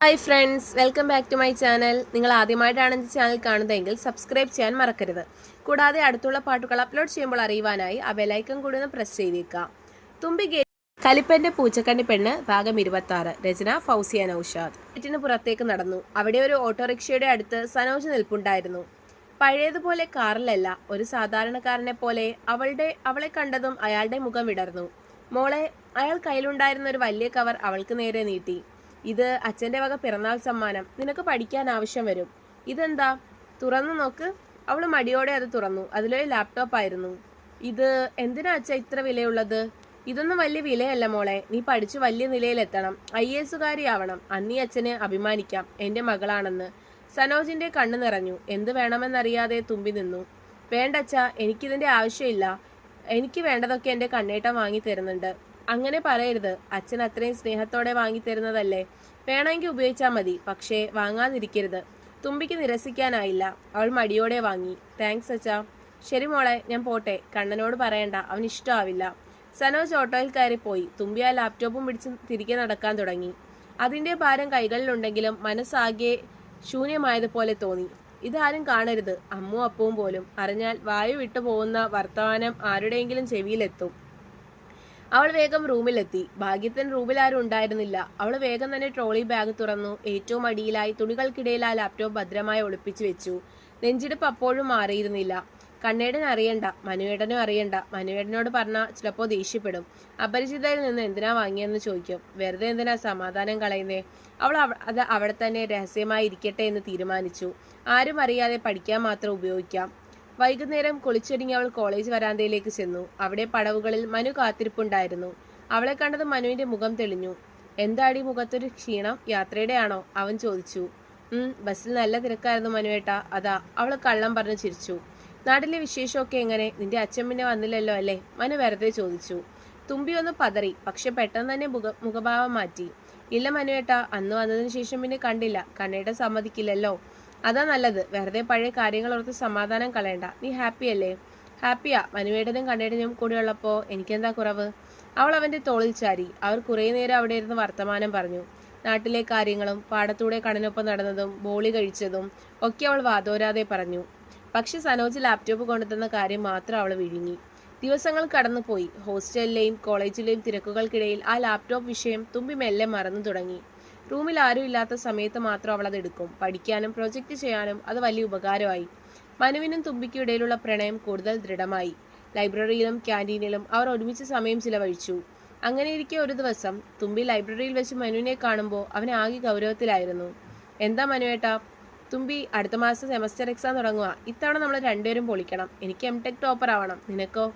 Hi friends welcome back to my channel നിങ്ങൾ ആദ്യമായിട്ടാണ് എന്റെ ചാനൽ കാണുന്നതെങ്കിൽ സബ്സ്ക്രൈബ് ചെയ്യാൻ മറക്കരുത്. കൂടാതെ അടുത്തുള്ള പാട്ടുകൾ അപ്ലോഡ് ചെയ്യുമ്പോൾ അറിയുവാനായി ആ ബെലൈക്കൺ കൂടി ഒന്ന് പ്രസ് ചെയ്തേക്കാം തുമ്പി ഗേ കലിപ്പന്റെ പൂച്ചക്കണ്ണി പെണ്ണ് ഭാഗം ഇരുപത്തി ആറ് രചന ഫൗസിയ നൌഷാദ്. വീട്ടിന് പുറത്തേക്ക് നടന്നു. അവിടെ ഒരു ഓട്ടോറിക്ഷയുടെ അടുത്ത് സനോജ് നിൽപ്പുണ്ടായിരുന്നു. പഴയതുപോലെ കാറിലല്ല. ഒരു സാധാരണക്കാരനെ പോലെ അവളുടെ അവളെ കണ്ടതും അയാളുടെ മുഖം വിടർന്നു. മോളെ അയാൾ കയ്യിലുണ്ടായിരുന്ന ഒരു വലിയ കവർ അവൾക്ക് നേരെ നീട്ടി. ഇത് അച്ഛന്റെ വക പിറന്നാൾ സമ്മാനം. നിനക്ക് പഠിക്കാൻ ആവശ്യം വരും. ഇതെന്താ? തുറന്നു നോക്ക്. അവൾ മടിയോടെ അത് തുറന്നു. അതിലൊരു ലാപ്ടോപ്പ് ആയിരുന്നു. ഇത് എന്തിനാ അച്ഛ ഇത്ര വിലയുള്ളത്? ഇതൊന്നും വലിയ വിലയല്ല മോളെ. നീ പഠിച്ച് വലിയ നിലയിലെത്തണം. ഐ എസ് ആവണം അന്നീ അച്ഛന് അഭിമാനിക്കാം. എന്റെ മകളാണെന്ന്. സനോജിന്റെ കണ്ണു നിറഞ്ഞു. എന്ത് വേണമെന്നറിയാതെ തുമ്പി നിന്നു. വേണ്ടച്ച എനിക്കിതിന്റെ ആവശ്യമില്ല. എനിക്ക് വേണ്ടതൊക്കെ എന്റെ കണ്ണേട്ടം വാങ്ങി തരുന്നുണ്ട്. അങ്ങനെ പറയരുത്. അച്ഛൻ അത്രയും സ്നേഹത്തോടെ വാങ്ങി തരുന്നതല്ലേ വേണമെങ്കിൽ ഉപയോഗിച്ചാൽ മതി പക്ഷേ വാങ്ങാതിരിക്കരുത്. തുമ്പിക്ക് നിരസിക്കാനായില്ല. അവൾ മടിയോടെ വാങ്ങി. താങ്ക്സ് അച്ഛാ. ശരി മോളെ ഞാൻ പോട്ടെ. കണ്ണനോട് പറയണ്ട. അവൻ ഇഷ്ടമാവില്ല. സനോജ് ഓട്ടോയിൽ കയറി പോയി. തുമ്പി ആ ലാപ്ടോപ്പും പിടിച്ച് തിരികെ നടക്കാൻ തുടങ്ങി. അതിന്റെ ഭാരം കൈകളിലുണ്ടെങ്കിലും മനസ്സാകെ ശൂന്യമായതുപോലെ തോന്നി. ഇതാരും കാണരുത്. അമ്മും അപ്പവും പോലും. അറിഞ്ഞാൽ വായു വിട്ടു പോകുന്ന വർത്തമാനം ആരുടെയെങ്കിലും ചെവിയിലെത്തും. അവൾ വേഗം റൂമിലെത്തി. ഭാഗ്യത്തിന് റൂമിൽ ആരും ഉണ്ടായിരുന്നില്ല. അവൾ വേഗം തന്നെ ട്രോളി ബാഗ് തുറന്നു. ഏറ്റവും അടിയിലായി തുണികൾക്കിടയിൽ ആ ലാപ്ടോപ്പ് ഭദ്രമായി ഒളിപ്പിച്ചു വെച്ചു. നെഞ്ചിടിപ്പ് അപ്പോഴും മാറിയിരുന്നില്ല. കണ്ണേടൻ അറിയണ്ട. മനുവേടനും അറിയണ്ട. മനുവേടനോട് പറഞ്ഞാൽ ചിലപ്പോൾ ദേഷ്യപ്പെടും. അപരിചിതയിൽ നിന്ന് എന്തിനാ വാങ്ങിയെന്ന് ചോദിക്കും. വെറുതെ എന്തിനാ സമാധാനം കളയുന്നേ? അവൾ അത് അവിടെ തന്നെ രഹസ്യമായി ഇരിക്കട്ടെ എന്ന് തീരുമാനിച്ചു. ആരും അറിയാതെ പഠിക്കാൻ മാത്രം ഉപയോഗിക്കാം. വൈകുന്നേരം കുളിച്ചൊരുങ്ങി അവൾ കോളേജ് വരാന്തയിലേക്ക് ചെന്നു. അവിടെ പടവുകളിൽ മനു കാത്തിരിപ്പുണ്ടായിരുന്നു. അവളെ കണ്ടത് മനുവിന്റെ മുഖം തെളിഞ്ഞു. എന്താടി മുഖത്തൊരു ക്ഷീണം? യാത്രയുടെ ആണോ അവൻ ചോദിച്ചു. ഉം ബസ്സിൽ നല്ല തിരക്കായിരുന്നു മനുവേട്ട. അതാ. അവൾ കള്ളം പറഞ്ഞു ചിരിച്ചു. നാട്ടിലെ വിശേഷമൊക്കെ എങ്ങനെ? നിന്റെ അച്ഛൻ പിന്നെ വന്നില്ലല്ലോ അല്ലേ? മനു വെറുതെ ചോദിച്ചു. തുമ്പി ഒന്ന് പതറി. പക്ഷെ പെട്ടെന്ന് തന്നെ മുഖ മുഖഭാവം മാറ്റി. ഇല്ല മനുവേട്ട. അന്ന് വന്നതിന് ശേഷം പിന്നെ കണ്ടില്ല. കണ്ണേട്ട സമ്മതിക്കില്ലല്ലോ. അതാ നല്ലത്. വെറുതെ പഴയ കാര്യങ്ങൾ ഓർത്ത് സമാധാനം കളയണ്ട. നീ ഹാപ്പി അല്ലേ? ഹാപ്പിയാ മനുവേട്ടനും കണ്ണേട്ടനും കൂടെയുള്ളപ്പോ എനിക്കെന്താ കുറവ്? അവൾ അവന്റെ തോളിൽ ചാരി അവർ കുറേ നേരം അവിടെ ഇരുന്ന് വർത്തമാനം പറഞ്ഞു. നാട്ടിലെ കാര്യങ്ങളും പാടത്തൂടെ കണ്ണിനൊപ്പം നടന്നതും ബോളി കഴിച്ചതും ഒക്കെ അവൾ വാതോരാതെ പറഞ്ഞു. പക്ഷെ സനോജ് ലാപ്ടോപ്പ് കൊണ്ടുതന്ന കാര്യം മാത്രം അവൾ വിഴുങ്ങി. ദിവസങ്ങൾ കടന്നുപോയി. ഹോസ്റ്റലിലെയും കോളേജിലെയും തിരക്കുകൾക്കിടയിൽ ആ ലാപ്ടോപ്പ് വിഷയം തുമ്പി മെല്ലെ മറന്നു തുടങ്ങി. റൂമിൽ ആരും ഇല്ലാത്ത സമയത്ത് മാത്രം അവൾ അത് എടുക്കും. പഠിക്കാനും പ്രൊജക്റ്റ് ചെയ്യാനും അത് വലിയ ഉപകാരമായി. മനുവിനും തുമ്പിക്കും ഇടയിലുള്ള പ്രണയം കൂടുതൽ ദൃഢമായി. ലൈബ്രറിയിലും ക്യാന്റീനിലും അവർ ഒരുമിച്ച് സമയം ചിലവഴിച്ചു. അങ്ങനെയിരിക്കെ ഒരു ദിവസം തുമ്പി ലൈബ്രറിയിൽ വെച്ച് മനുവിനെ കാണുമ്പോൾ അവനെ ആകെ ഗൗരവത്തിലായിരുന്നു. എന്താ മനുവേട്ടാ? തുമ്പി അടുത്ത മാസം സെമസ്റ്റർ എക്സാം തുടങ്ങുക ഇത്തവണ നമ്മൾ രണ്ടുപേരും പൊളിക്കണം. എനിക്ക് എം ടെക് ടോപ്പർ ആവണം. നിനക്കോ?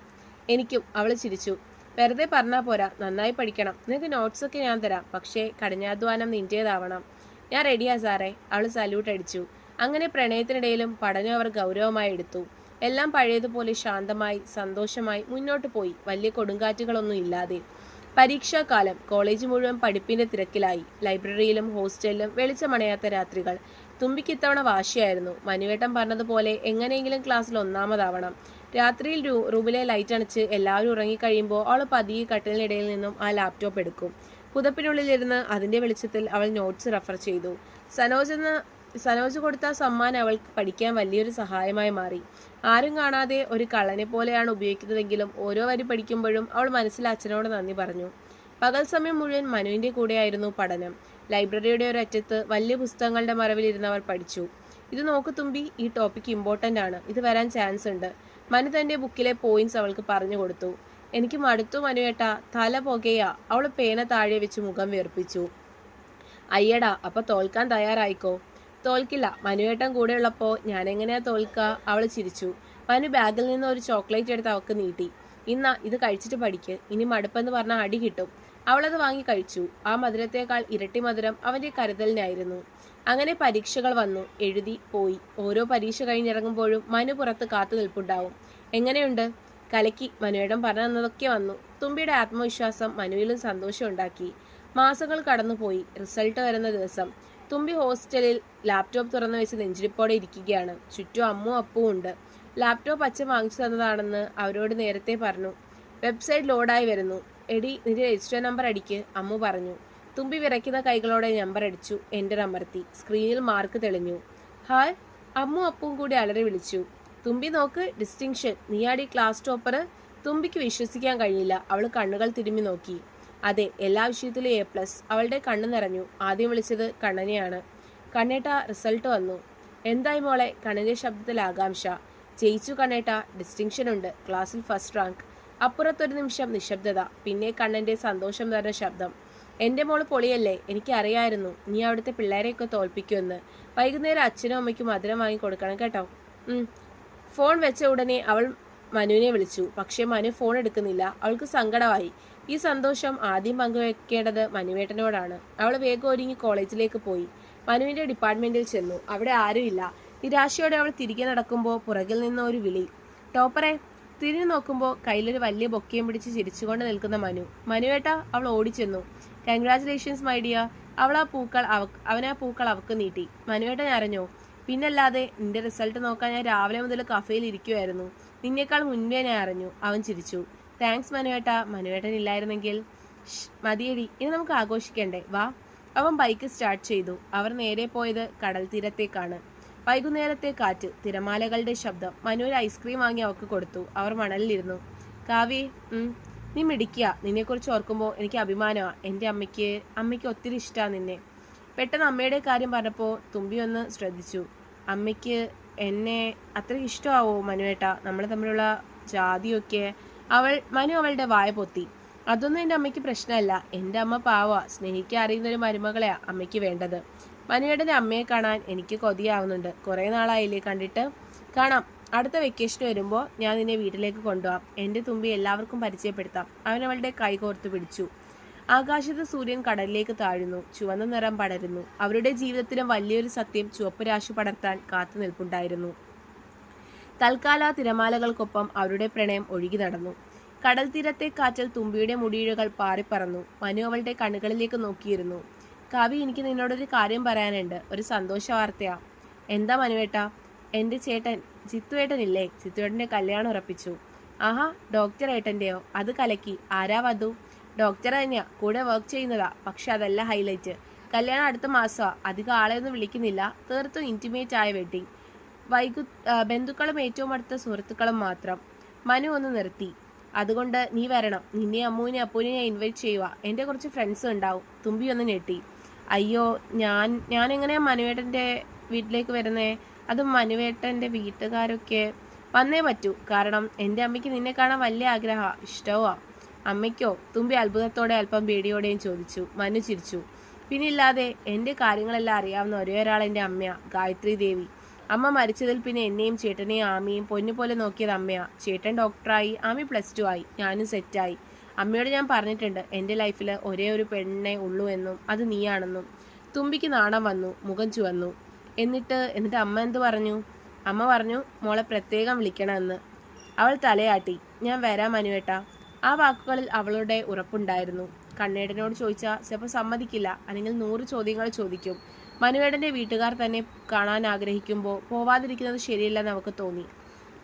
എനിക്കും അവൾ ചിരിച്ചു. വെറുതെ പറഞ്ഞാൽ പോരാ നന്നായി പഠിക്കണം. നിനക്ക് നോട്ട്സൊക്കെ ഞാൻ തരാം. പക്ഷേ കഠിനാധ്വാനം നിന്റേതാവണം ഞാൻ റെഡിയാ സാറേ. അവൾ സല്യൂട്ട് അടിച്ചു. അങ്ങനെ പ്രണയത്തിനിടയിലും പഠനം അവർ ഗൗരവമായി എടുത്തു. എല്ലാം പഴയതുപോലെ ശാന്തമായി സന്തോഷമായി മുന്നോട്ട് പോയി. വലിയ കൊടുങ്കാറ്റുകളൊന്നും ഇല്ലാതെ. പരീക്ഷാകാലം കോളേജ് മുഴുവൻ പഠിപ്പിന്റെ തിരക്കിലായി. ലൈബ്രറിയിലും ഹോസ്റ്റലിലും വെളിച്ചമണയാത്ത രാത്രികൾ. തുമ്പിക്ക് ഇത്തവണ വാശിയായിരുന്നു. മനുവേട്ടം പറഞ്ഞതുപോലെ എങ്ങനെയെങ്കിലും ക്ലാസ്സിൽ ഒന്നാമതാവണം. രാത്രിയിൽ റൂമിലെ ലൈറ്റ് അണച്ച് എല്ലാവരും ഉറങ്ങിക്കഴിയുമ്പോൾ അവൾ പതിയെ കട്ടിലിനിടയിൽ നിന്നും ആ ലാപ്ടോപ്പ് എടുക്കും. പുതപ്പിനുള്ളിലിരുന്ന് അതിന്റെ വെളിച്ചത്തിൽ അവൾ നോട്ട്സ് റെഫർ ചെയ്തു. സനോജ് എന്ന സനോജ് കൊടുത്ത സമ്മാനം അവൾക്ക് പഠിക്കാൻ വലിയൊരു സഹായമായി മാറി. ആരും കാണാതെ ഒരു കള്ളനെ പോലെയാണ് ഉപയോഗിക്കുന്നതെങ്കിലും ഓരോ വരി പഠിക്കുമ്പോഴും അവൾ മനസ്സിൽ അച്ഛനോട് നന്ദി പറഞ്ഞു. പകൽ സമയം മുഴുവൻ മനുവിന്റെ കൂടെയായിരുന്നു പഠനം. ലൈബ്രറിയുടെ ഒരറ്റത്ത് വലിയ പുസ്തകങ്ങളുടെ മറവിലിരുന്ന് അവർ പഠിച്ചു. ഇത് നോക്കുതുമ്പി ഈ ടോപ്പിക് ഇമ്പോർട്ടന്റ് ആണ്. ഇത് വരാൻ ചാൻസ് ഉണ്ട്. മനു തന്റെ ബുക്കിലെ പോയിന്റ്സ് അവൾക്ക് പറഞ്ഞു കൊടുത്തു. എനിക്ക് മടുത്തു മനുവേട്ട. തല പുകയാ. അവൾ പേന താഴെ വെച്ച് മുഖം വീർപ്പിച്ചു. അയ്യടാ അപ്പൊ തോൽക്കാൻ തയ്യാറായിക്കോ? തോൽക്കില്ല. മനുവേട്ടൻ കൂടെയുള്ളപ്പോ ഞാൻ എങ്ങനെയാ തോൽക്ക? അവൾ ചിരിച്ചു. മനു ബാഗിൽ നിന്ന് ഒരു ചോക്ലേറ്റ് എടുത്ത് അവൾക്ക് നീട്ടി. ഇന്നാ ഇത് കഴിച്ചിട്ട് പഠിക്ക്. ഇനി മടുപ്പെന്ന് പറഞ്ഞാൽ അടി കിട്ടും. അവളത് വാങ്ങി കഴിച്ചു. ആ മധുരത്തേക്കാൾ ഇരട്ടി മധുരം അവന്റെ കരുതലിനായിരുന്നു. അങ്ങനെ പരീക്ഷകൾ വന്നു. എഴുതി പോയി. ഓരോ പരീക്ഷ കഴിഞ്ഞിറങ്ങുമ്പോഴും മനു പുറത്ത് കാത്തു നിൽപ്പുണ്ടാവും. എങ്ങനെയുണ്ട്? കലക്കി മനുവേടം പറഞ്ഞു തന്നതൊക്കെ വന്നു. തുമ്പിയുടെ ആത്മവിശ്വാസം മനുവിലും സന്തോഷം ഉണ്ടാക്കി. മാസങ്ങൾ കടന്നുപോയി. റിസൾട്ട് വരുന്ന ദിവസം തുമ്പി ഹോസ്റ്റലിൽ ലാപ്ടോപ്പ് തുറന്നു വെച്ച് നെഞ്ചിരിപ്പോടെ ഇരിക്കുകയാണ്. ചുറ്റും അമ്മും അപ്പും ഉണ്ട്. ലാപ്ടോപ്പ് അച്ഛൻ വാങ്ങിച്ചു തന്നതാണെന്ന് അവരോട് നേരത്തെ പറഞ്ഞു. വെബ്സൈറ്റ് ലോഡായി വരുന്നു. എടി നിന്റെ രജിസ്റ്റർ നമ്പർ അടിക്ക് അമ്മു പറഞ്ഞു. തുമ്പി വിറയ്ക്കുന്ന കൈകളോടെ നമ്പർ അടിച്ചു എന്റർ അമർത്തി സ്ക്രീനിൽ മാർക്ക് തെളിഞ്ഞു. ഹായ് അമ്മു അപ്പും കൂടി അലറി വിളിച്ചു. തുമ്പി നോക്ക് ഡിസ്റ്റിങ്ഷൻ. നീയാടി ക്ലാസ് ടോപ്പർ. തുമ്പിക്ക് വിശ്വസിക്കാൻ കഴിഞ്ഞില്ല. അവൾ കണ്ണുകൾ തിരുമ്മി നോക്കി. അതെ എല്ലാ വിഷയത്തിലും എ പ്ലസ്. അവളുടെ കണ്ണ് നിറഞ്ഞു. ആദ്യം വിളിച്ചത് കണ്ണനെയാണ്. കണ്ണേട്ട റിസൾട്ട് വന്നു. എന്തായി മോളെ? കണ്ണന്റെ ശബ്ദത്തിൽ ആകാംക്ഷ. ജയിച്ചു കണ്ണേട്ട ഡിസ്റ്റിങ്ഷൻ ഉണ്ട്. ക്ലാസ്സിൽ ഫസ്റ്റ് റാങ്ക്. അപ്പുറത്തൊരു നിമിഷം നിശബ്ദത പിന്നെ കണ്ണന്റെ സന്തോഷം നിറഞ്ഞ ശബ്ദം. എന്റെ മോൾ പൊളിയല്ലേ? എനിക്കറിയായിരുന്നു. നീ അവിടുത്തെ പിള്ളേരെയൊക്കെ തോൽപ്പിക്കുമെന്ന്. വൈകുന്നേരം അച്ഛനും അമ്മയ്ക്കും മധുരം വാങ്ങി കൊടുക്കണം കേട്ടോ. ഫോൺ വെച്ച ഉടനെ അവൾ മനുവിനെ വിളിച്ചു. പക്ഷേ മനു ഫോൺ എടുക്കുന്നില്ല. അവൾക്ക് സങ്കടമായി. ഈ സന്തോഷം ആദ്യം പങ്കുവെക്കേണ്ടത് മനുവേട്ടനോടാണ്. അവൾ വേഗം ഒരുങ്ങി കോളേജിലേക്ക് പോയി. മനുവിന്റെ ഡിപ്പാർട്ട്മെന്റിൽ ചെന്നു. അവിടെ ആരുമില്ല. നിരാശയോടെ അവൾ തിരികെ നടക്കുമ്പോൾ പുറകിൽ നിന്ന് ഒരു വിളി. ടോപ്പറെ തിരിഞ്ഞു നോക്കുമ്പോൾ കയ്യിലൊരു വലിയ ബൊക്കയും പിടിച്ച് ചിരിച്ചുകൊണ്ട് നിൽക്കുന്ന മനു. മനുവേട്ട അവൾ ഓടിച്ചെന്നു. കൺഗ്രാചുലേഷൻസ് മൈ ഡിയർ അവൾ ആ പൂക്കൾ അവ- അവനാ പൂക്കൾ അവക്ക് നീട്ടി. മനുവേട്ടൻ അറിഞ്ഞോ പിന്നല്ലാതെ നിന്റെ റിസൾട്ട് നോക്കാൻ ഞാൻ രാവിലെ മുതൽ കഫയിൽ ഇരിക്കുമായിരുന്നു നിന്നേക്കാൾ മുൻപേ ഞാൻ അറിഞ്ഞു. അവൻ ചിരിച്ചു. താങ്ക്സ് മനുവേട്ട. മനുവേട്ടൻ ഇല്ലായിരുന്നെങ്കിൽ മതിയടി. ഇനി നമുക്ക് ആഘോഷിക്കണ്ടേ? വാ. അവൻ ബൈക്ക് സ്റ്റാർട്ട് ചെയ്തു. അവർ നേരെ പോയത് കടൽ തീരത്തേക്കാണ് വൈകുന്നേരത്തെ കാറ്റ് തിരമാലകളുടെ ശബ്ദം മനു ഒരു ഐസ്ക്രീം വാങ്ങി അവൾക്ക് കൊടുത്തു. അവർ മണലിലിരുന്നു. കാവ്യ നീ മിടിക്കുക നിന്നെക്കുറിച്ച് ഓർക്കുമ്പോൾ എനിക്ക് അഭിമാനമാണ് എന്റെ അമ്മയ്ക്ക് അമ്മയ്ക്ക് ഒത്തിരി ഇഷ്ടമാണ് നിന്നെ. പെട്ടെന്ന് അമ്മയുടെ കാര്യം പറഞ്ഞപ്പോൾ തുമ്പി ഒന്ന് ശ്രദ്ധിച്ചു. അമ്മയ്ക്ക് എന്നെ അത്ര ഇഷ്ടമാവോ മനുവേട്ട? നമ്മൾ തമ്മിലുള്ള ജാതിയൊക്കെ. അവൾ മനു അവളുടെ വായ പൊത്തി. അതൊന്നും എന്റെ അമ്മയ്ക്ക് പ്രശ്നമല്ല. എന്റെ അമ്മ പാവ സ്നേഹിക്കാൻ അറിയുന്ന ഒരു മരുമകളെയാ അമ്മയ്ക്ക് വേണ്ടത്. മനുവേട്ടന്റെ അമ്മയെ കാണാൻ എനിക്ക് കൊതിയാവുന്നുണ്ട്. കുറേ നാളായില്ലേ കണ്ടിട്ട്. കാണാം. അടുത്ത വെക്കേഷൻ വരുമ്പോൾ ഞാൻ നിന്നെ വീട്ടിലേക്ക് കൊണ്ടുപോകാം എന്റെ തുമ്പി എല്ലാവർക്കും പരിചയപ്പെടുത്താം. അവൻ അവളുടെ കൈ കോർത്ത് പിടിച്ചു. ആകാശത്ത് സൂര്യൻ കടലിലേക്ക് താഴുന്നു. ചുവന്ന നിറം പടരുന്നു. അവരുടെ ജീവിതത്തിലും വലിയൊരു സത്യം ചുവപ്പ് രാശി പടർത്താൻ കാത്തു നിൽപ്പുണ്ടായിരുന്നു. തൽക്കാല തിരമാലകൾക്കൊപ്പം അവരുടെ പ്രണയം ഒഴുകി നടന്നു. കടൽ തീരത്തെ കാറ്റൽ തുമ്പിയുടെ മുടിയിഴകൾ പാറിപ്പറന്നു. മനു അവളുടെ കണ്ണുകളിലേക്ക് നോക്കിയിരുന്നു. കവി എനിക്ക് നിന്നോടൊരു കാര്യം പറയാനുണ്ട്. ഒരു സന്തോഷ വാർത്തയാ. എന്താ മനുവേട്ട? എന്റെ ചേട്ടൻ ചിത്തുവേട്ടനില്ലേ ചിത്തുവേട്ടന്റെ കല്യാണം ഉറപ്പിച്ചു. ആഹാ ഡോക്ടർ ഏട്ടന്റെയോ അത് കലക്കി. ആരാ വധു? ഡോക്ടർ തന്നെയാ. കൂടെ വർക്ക് ചെയ്യുന്നതാ. പക്ഷെ അതല്ല ഹൈലൈറ്റ് കല്യാണം അടുത്ത മാസമാണ് അധികം ആളെയൊന്നും വിളിക്കുന്നില്ല. തീർത്തും ഇന്റിമേറ്റ് ആയ വെഡിങ് വൈകു ബന്ധുക്കളും ഏറ്റവും അടുത്ത സുഹൃത്തുക്കളും മാത്രം. മനു ഒന്ന് നിർത്തി. അതുകൊണ്ട് നീ വരണം. നിന്നെ അമ്മുവിനെ അപ്പൂനെ ഞാൻ ഇൻവൈറ്റ് ചെയ്യുക എന്റെ കുറച്ച് ഫ്രണ്ട്സ് ഉണ്ടാവും. തുമ്പി ഒന്ന് ഞെട്ടി. അയ്യോ ഞാൻ ഞാൻ എങ്ങനെയാ മനുവേട്ടന്റെ വീട്ടിലേക്ക് വരുന്നേ? അത് മനുവേട്ടന്റെ വീട്ടുകാരൊക്കെ വന്നേ പറ്റൂ. കാരണം എന്റെ അമ്മയ്ക്ക് നിന്നെ കാണാൻ വലിയ ആഗ്രഹ ഇഷ്ടവാ അമ്മയ്ക്കോ തുമ്പി അത്ഭുതത്തോടെ അല്പം പേടിയോടെയും ചോദിച്ചു. മനു ചിരിച്ചു. പിന്നെ ഇല്ലാതെ എന്റെ കാര്യങ്ങളെല്ലാം അറിയാവുന്ന ഒരേ ഒരാൾ എന്റെ അമ്മയാ ഗായത്രി ദേവി. അമ്മ മരിച്ചതിൽ പിന്നെ എന്നെയും ചേട്ടനെയും ആമിയും പൊന്നുപോലെ നോക്കിയത് അമ്മയാ. ചേട്ടൻ ഡോക്ടറായി ആമി പ്ലസ് ടു ആയി ഞാനും സെറ്റായി. അമ്മയോട് ഞാൻ പറഞ്ഞിട്ടുണ്ട് എന്റെ ലൈഫിൽ ഒരേ ഒരു പെണ്ണെ ഉള്ളൂ എന്നും അത് നീയാണെന്നും. തുമ്പിക്ക് നാണം വന്നു മുഖം ചുവന്നു. എന്നിട്ട് എന്നിട്ട് അമ്മ എന്ത് പറഞ്ഞു? അമ്മ പറഞ്ഞു മോളെ പ്രത്യേകം വിളിക്കണമെന്ന്. അവൾ തലയാട്ടി ഞാൻ വരാം മനുവേട്ട ആ വാക്കുകളിൽ അവളുടെ ഉറപ്പുണ്ടായിരുന്നു. കണ്ണേടനോട് ചോദിച്ചാൽ ചിലപ്പോൾ സമ്മതിക്കില്ല അല്ലെങ്കിൽ നൂറ് ചോദ്യങ്ങൾ ചോദിക്കും. മനുവേടന്റെ വീട്ടുകാർ തന്നെ കാണാൻ ആഗ്രഹിക്കുമ്പോൾ പോവാതിരിക്കുന്നത് ശരിയല്ലെന്ന് അവൾക്ക് തോന്നി.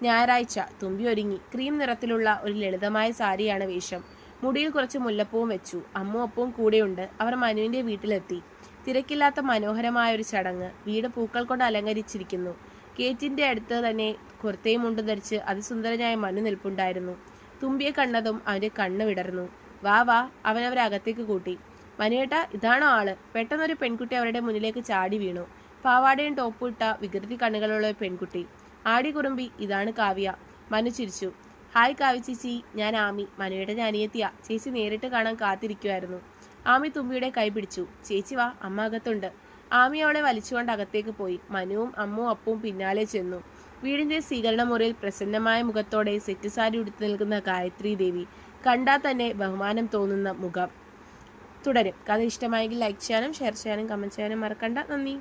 ഞായറാഴ്ച തുമ്പി ഒരുങ്ങി ക്രീം നിറത്തിലുള്ള ഒരു ലളിതമായ സാരിയാണ് വേഷം. മുടിയിൽ കുറച്ച് മുല്ലപ്പൂവും വെച്ചു. അമ്മും അപ്പവും കൂടെയുണ്ട്. അവർ മനുവിന്റെ വീട്ടിലെത്തി. തിരക്കില്ലാത്ത മനോഹരമായ ഒരു ചടങ്ങ്. വീട് പൂക്കൾ കൊണ്ട് അലങ്കരിച്ചിരിക്കുന്നു. ഗേറ്റിന്റെ അടുത്ത് തന്നെ കുർത്തയും മുണ്ട് ധരിച്ച് അതിസുന്ദരനായ മനു നിൽപ്പുണ്ടായിരുന്നു. തുമ്പിയെ കണ്ടതും അവന്റെ കണ്ണ് വിടർന്നു. വാ വാ അവൻ അവരെ അകത്തേക്ക് കൂട്ടി. മനുവേട്ട ഇതാണോ ആൾ? പെട്ടെന്നൊരു പെൺകുട്ടി അവരുടെ മുന്നിലേക്ക് ചാടി വീണു. പാവാടയും ടോപ്പും ഇട്ട വികൃതി കണ്ണുകളുള്ള പെൺകുട്ടി. ആടി കുറുമ്പി ഇതാണ് കാവ്യ. മനു ചിരിച്ചു. ഹായ് കാവ്യ ചേച്ചി ഞാൻ ആമി. മനുവിയുടെ അനിയത്തിയ ചേച്ചി നേരിട്ട് കാണാൻ കാത്തിരിക്കുമായിരുന്നു ആമി തുമ്പിയുടെ കൈ പിടിച്ചു. ചേച്ചി വാ അമ്മ അകത്തുണ്ട്. ആമി അവളെ വലിച്ചുകൊണ്ട് അകത്തേക്ക് പോയി. മനുവും അമ്മുവും അപ്പവും പിന്നാലെ ചെന്നു. വീടിന്റെ സ്വീകരണ മുറിയിൽ പ്രസന്നമായ മുഖത്തോടെ സെറ്റ് സാരി ഉടുത്തു നിൽക്കുന്ന ഗായത്രി ദേവി കണ്ടാൽ തന്നെ ബഹുമാനം തോന്നുന്ന മുഖം തുടരും. കഥ ഇഷ്ടമായെങ്കിൽ ലൈക്ക് ചെയ്യാനും ഷെയർ ചെയ്യാനും കമന്റ് ചെയ്യാനും മറക്കണ്ട. നന്ദി.